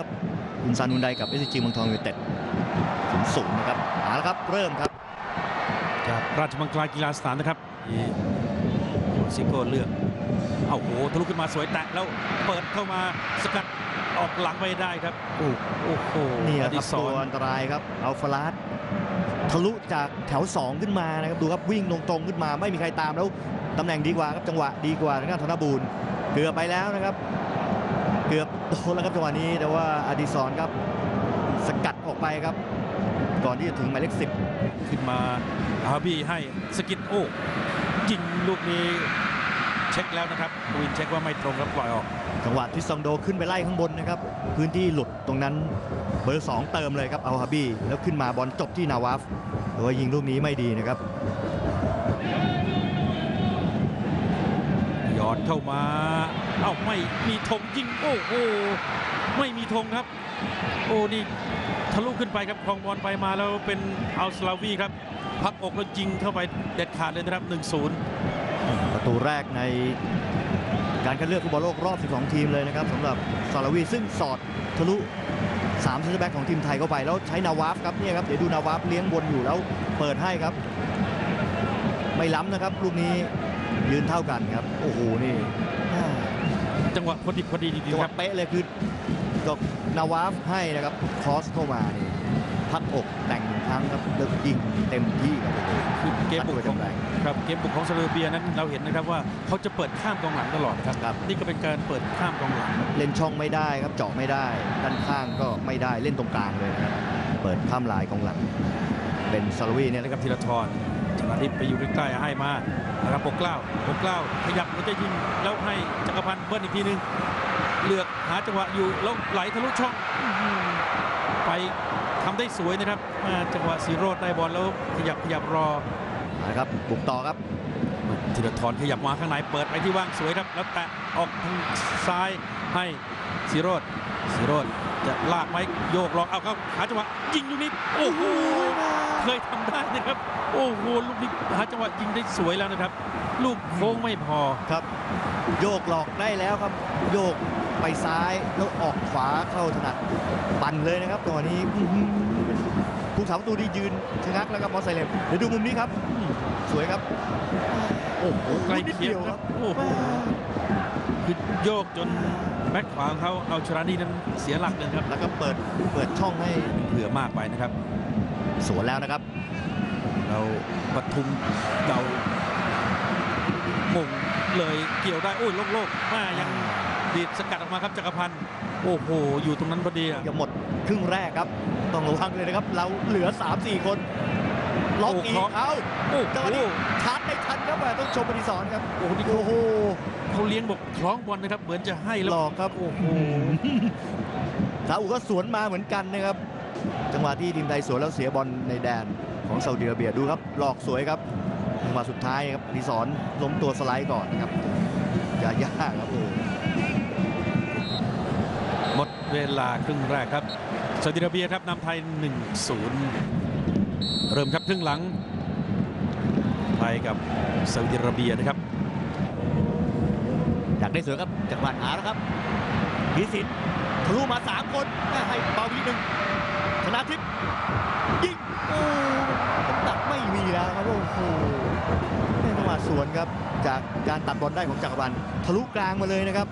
นะครับคุณซานุนไดกับเอสจีเมืองทองยูไนเต็ดศูนย์ศูนย์นะครับเอาละครับเริ่มครับจากราชมังคลากีฬาสถานนะครับที่โค้ชซิโก้เลือกเอาโหทะลุขึ้นมาสวยแตะแล้วเปิดเข้ามาสกัดออกหลังไม่ได้ครับโอ้โอ้โหนี่แหอละคดิรับศตัวรอันตรายครับอัลฟาลัสทะลุจากแถว 2 ขึ้นมานะครับดูครับวิ่งตรงๆขึ้นมาไม่มีใครตามแล้วตำแหน่งดีกว่าครับจังหวะดีกว่าทางด้านธนบูรณ์เกือบไปแล้วนะครับ เกือบโดนแล้วครับจังหวะนี้ แต่ว่าอดิศรครับสกัดออกไปครับ ก่อนที่จะถึงหมายเลขสิบขึ้นมาอาร์บี้ให้สกิดโอ้ยิงลูกนี้เช็คแล้วนะครับวินเช็คว่าไม่ตรงแล้วปล่อยออก จังหวะที่ซองโดขึ้นไปไล่ข้างบนนะครับ พื้นที่หลุดตรงนั้นเบอร์2เติมเลยครับเอาฮาบี้แล้วขึ้นมาบอลจบที่นาวาฟแต่ว่ายิงลูกนี้ไม่ดีนะครับหยอดเข้ามา เอ้าไม่มีธงยิงโอ้โหไม่มีธงครับ โอ้นี่ทะลุขึ้นไปครับคลองบอลไปมาแล้วเป็นอัลสลาวีครับพักอกแล้วยิงเข้าไปเด็ดขาดเลยนะครับ 1-0 ประตูแรกในการคัดเลือกฟุตบอลโลกรอบ 12 ทีมเลยนะครับสำหรับซาลาวีซึ่งสอดทะลุ3เซนเตอร์แบ็กของทีมไทยเข้าไป แล้วใช้นาวาฟครับเนี่ยครับเดี๋ยวดูนาวาฟเลี้ยงบนอยู่แล้วเปิดให้ครับ ไม่ล้ำนะครับ ลูกนี้ยืนเท่ากันครับ โอ้โหนี่ จังหวะพอดีพอดีจริจังงหๆควะรับ เป๊ะเลยคือดอกนาวาฟให้นะครับครอสเข้ามานี่พักอกแต่งหนึ่งครั้งครับแล้วยิงเต็มที่ครับโอ้โหคือเกมบุกตัดของด้วยแรงครับเกมบุกของซาเลเบียนั้นเราเห็นนะครับว่าเขาจะเปิดข้ามกองหลังตลอดนะครับ ครับ นี่ก็เป็นการเปิดข้ามกองหลัง เล่นช่องไม่ได้ครับเจาะไม่ได้ ด้านข้างก็ไม่ได้เล่นตรงกลางเลยนะครับเปิดข้ามลายกองหลัง เป็นซาลาวีเนี่ยนะครับธีรทร ชนะทิพย์ไปอยู่ใกล้ๆให้มานะครับปกเกล้าปกเกล้าขยับแล้วจะยิงแล้วให้จักรพันธ์เบิ้ลอีกทีหนึงเลือกหาจังหวะอยู่แล้วไหลทะลุช่องอื้อหือไปทำได้สวยนะครับอ่าจังหวะสีโรดได้บอลแล้วขยับขยับรอนะครับบุกต่อครับธีรทรขยับมาข้างในเปิดไปที่ว่างสวยครับ แล้วแตะออกทางซ้ายให้สีโรดสีโรดจะลากไหมโยกลองเอาเข้าหาจังหวะยิงลูกนี้โอ้โห เคยทำได้นะครับ โอ้โหลูกนี้หาจังหวะยิงได้สวยแล้วนะครับ ลูกโค้งไม่พอครับ โยกหลอกได้แล้วครับ โยกไปซ้ายแล้วออกขวาเข้าถนัดปั่นเลยนะครับตัวนี้อื้อหือผู้สาประตูดียืนชะงักแล้วครับมอสไซเลมเดี๋ยวดูมุมนี้ครับอืมสวยครับโอ้โหใกล้นิดเคียเดีงยวคครัรับบโอ้โหคือโยกจนแบ็คขวาของเขาเอาชรานี่นั้นเสียหลักเลยครับ แล้วก็เปิดเปิดช่องให้เผื่อมากไปนะครับ สวนแล้วนะครับ เราปทุมเรามงเลยเกี่ยวได้โอ้ยโล่งๆมายังดีดสกัดออกมาครับจักรพันธ์โอ้โห อยู่ตรงนั้นพอดีอะจะหมดครึ่งแรกครับ ต้องระวังเลยนะครับ เราเหลือ 3-4 คนล็อกอีกเอาโอ้จังหวะโหนี้ชาร์จไม่ทันครับแหม่ต้องชมปฏิสอนครับโอ้โหนี่โอ้โหเขาเลี้ยงบอกคล้องบอลนะครับ เหมือนจะให้แล้วหลอกครับโอ้โหซาอุก็สวนมาเหมือนกันนะครับ จังหวะที่ทีมไทยสวนแล้วเสียบอลในแดนของซาอุดิอาระเบียดูครับหลอกสวยครับจังหวะสุดท้ายครับปฏิสอนล้มตัวสไลด์ก่อนนะครับยาย่าครับโอ้หมดเวลาครึ่งแรกครับซาอุดิอาระเบียครับนำไทย 1-0 เริ่มครับครึ่งหลังไทยกับซาอุดิอาระเบียนะครับอยากได้สวยครับจังหวะหาแล้วครับพีสินทะลุมา 3 คนแม่ให้บาวีหนึ่ง ชนะทิพย์ยิงโอ้น้ำหนักไม่มีแล้วครับโอ้โหแม่จังหวะสวนครับ จากการตัดบอลได้ของจักรพันธ์ทะลุกลางมาเลยนะครับ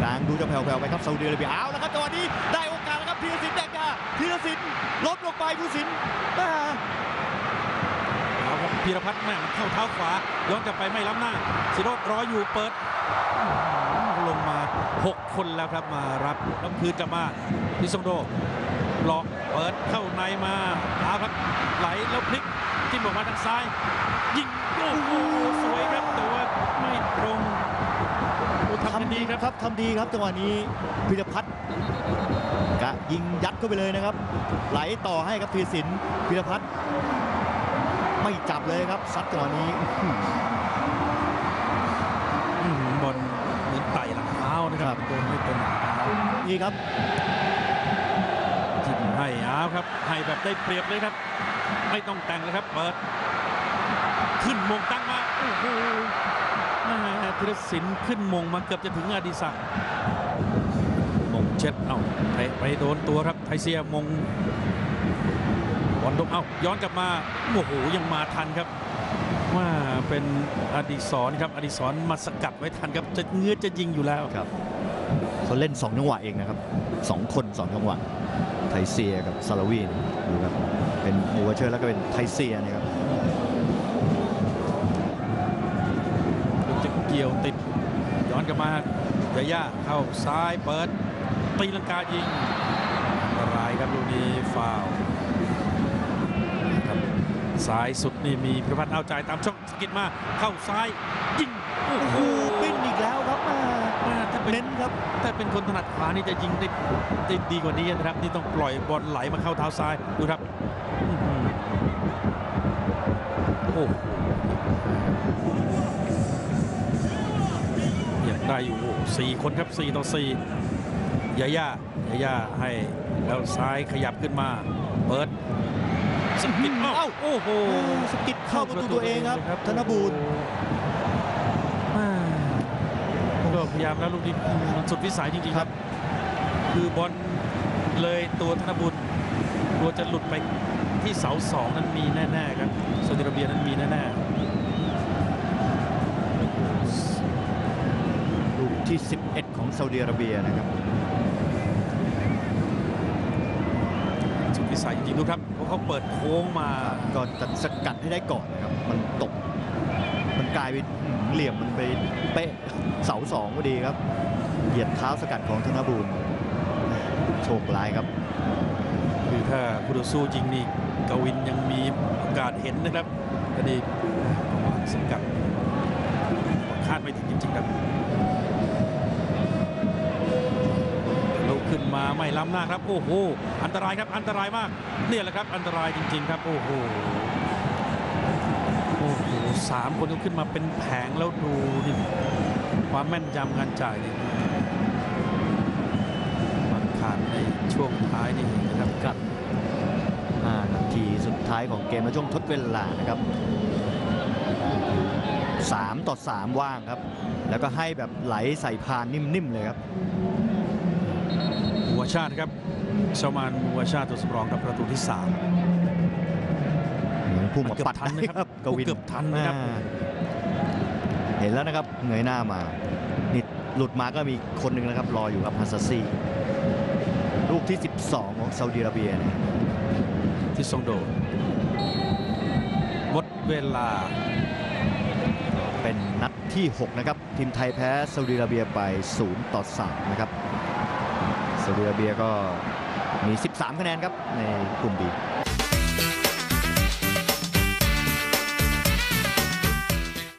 กลางดูจะแผ่วๆไปครับซาอุดิอาระเบียเอาแล้วครับจังหวะนี้ได้โอกาสแล้วครับพีรศิลป์แดกดาพีรศิลป์ล้มลงไปผู้สินแม่เอาพีรพัฒน์แม่มันเข้าเท้าขวาย้อนกลับไปไม่ล้ำหน้าสิโรดรออยู่เปิด 6 คนแล้วครับมารับแล้วคืนกลับมาพิซงโดหลอกเปิดเข้าในมาเอาครับไหลแล้วพลิกจิ้มออกมาทางซ้าย ยิงโอ้โหสวยครับแต่ว่าไม่ตรงทำดีครับครับทำดีครับจังหวะนี้พิรพัฒน์กะยิงยัดเข้าไปเลยนะครับ ไหลต่อให้ครับพีรศิลพิรพัฒน์ไม่จับเลยครับซัดจังหวะนี้อื้อหือ อื้อหือบอลเหมือนไต่หลังเท้า นะครับโดนไม่เป็นหลังเท้านี่ครับจิ้มให้เอาครับให้แบบได้เปรียบเลยครับ ไม่ต้องแต่งเลยครับเปิด ขึ้นมงตั้งมาโอ้โหแม่ธีรศิลป์ขึ้นมงมาเกือบจะถึงอดิศักดิ์มงเช็ดเอ้าไปไปโดนตัวครับไทเซียมงบอลตกเอ้าย้อนกลับมาโอ้โหยังมาทันครับว่า เป็นอดิศรครับอดิศรมาสกัดไว้ทันครับจะเงื้อจะยิงอยู่แล้วครับเขาเล่น2จังหวะเองนะครับ2คน2จังหวะไทเซียกับซาลาวีนดูครับเป็นมูเวอร์เชอร์แล้วก็เป็นไทเซียนะครับลูกจะเกี่ยวติดย้อนกลับมายาย่าเข้าซ้ายเปิดตีลังกายิงอันตรายครับลูกนี้ฟาวล์ครับ ซ้ายสุดนี่มีพิรพัฒน์เอาใจตามช่องสกิดมาเข้าซ้ายยิงโอ้โอ้โหโหปิ้นอีกแล้วครับอ่าแม่ถ้าเป็นเน้นครับถ้าเป็นคนถนัดขวานี่จะยิงได้ได้ดีกว่านี้นะครับนี่ต้องปล่อยบอลไหลมาเข้าเท้าซ้ายดูครับอื้อหือโอ้โหยังได้อยู่โอ้โหสี่คนครับสี่ต่อสี่ยาย่ายาย่าให้แล้วซ้ายขยับขึ้นมา เปิดสกิดเอ้าเอ้าโอ้โหโอ้สกิดเข้าประตูตัวเองครับ ธนบูรณ์อ่าก็พยายามแล้วลูกนี้มันสุดวิสัยจริงๆครับ คือบอลเลยตัวธนบุญตัวจะหลุดไปที่เสาสองนั้นมีแน่ๆครับซาอุดิอาระเบียนั้นมีแน่ลูกที่ 11 ของซาอุดิอาระเบียนะครับๆสุดวิสัยจริงๆดูครับเพ ราะเขาเปิดโค้งมาก็จะสกัดให้ได้ก่อนนะครับ มันตก มันกลายเป็นเหลี่ยมมันไปเป๊ะเสาสองพอดีครับ เหยียบเท้าสกัดของธนบูรณ์โชคร้ายครับ คือถ้าผู้ต่อสู้ยิงนี่กวินยังมีโอกาสเห็นนะครับก็ดีประมาณสกัดคาดไม่ถึงจริงๆครับ มาไม่ล้ำหน้าครับโอ้โหอันตรายครับอันตรายมากเนี่ยแหละครับอันตรายจริง ๆ ครับโอ้โหโอ้โหสามคนก็ขึ้นมาเป็นแผงแล้วดูนี่ความแม่นยำการจ่ายนี่มันขาดในช่วงท้ายนี่นะครับครับ5นาทีสุดท้ายของเกมและช่วงทดเวลานะครับ3ต่อ 3 ว่างครับ แล้วก็ให้แบบไหลใส่พานนิ่ม ๆ เลยครับ วชาติครับชามานหัวชาติตัวสำรองครับประตูที่สามเหมือนพุ่งมาเกือบปัดทันนะครับกวินเกือบทันนะครับอ่าเห็นแล้วนะครับเงยหน้ามานี่หลุดมาก็มีคนหนึ่งนะครับ รออยู่ครับฮัสซัสซีลูกที่ 12 ของซาอุดิอาระเบียนะที่ซองโดหมดเวลา เป็นนัดที่ 6 นะครับ ทีมไทยแพ้ซาอุดิอาระเบียไป 0 ต่อ 3 นะครับ ซาอุดิอาระเบียก็มี 13 คะแนนครับในกลุ่มบี